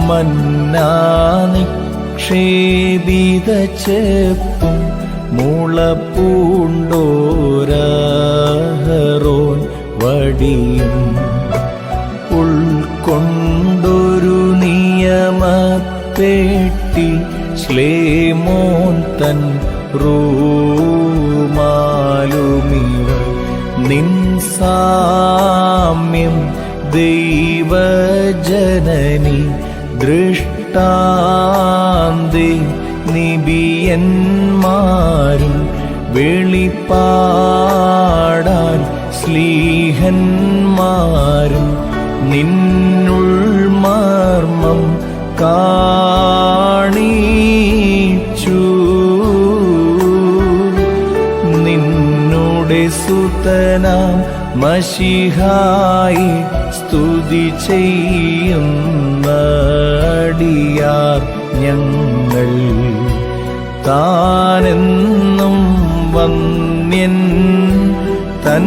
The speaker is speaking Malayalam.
മന്നാ നിക്ഷേപിത ചെപ്പും മുളപ്പൂണ്ടോരാഹറോൻ വടിയും ഉൾക്കൊണ്ടൊരു നിയമത്തേട്ടി ശ്ലേമോൻ തൻ റൂമാലുമിവർ നിൻസാമ്യം ദൈവജനനി ദൃഷ്ടാന്തി നിബിയന്മാരും വെളിപ്പാടാൻ സ്ലീഹന്മാരും നിന്നുൾ മർമ്മം കാണിച്ചു. നിന്നുടെ സുതനാം മഷിഹായി സ്തുതി ചെയ്യുന്നടിയാർ ഞങ്ങൾ താനെന്നും വന്യൻ തൻ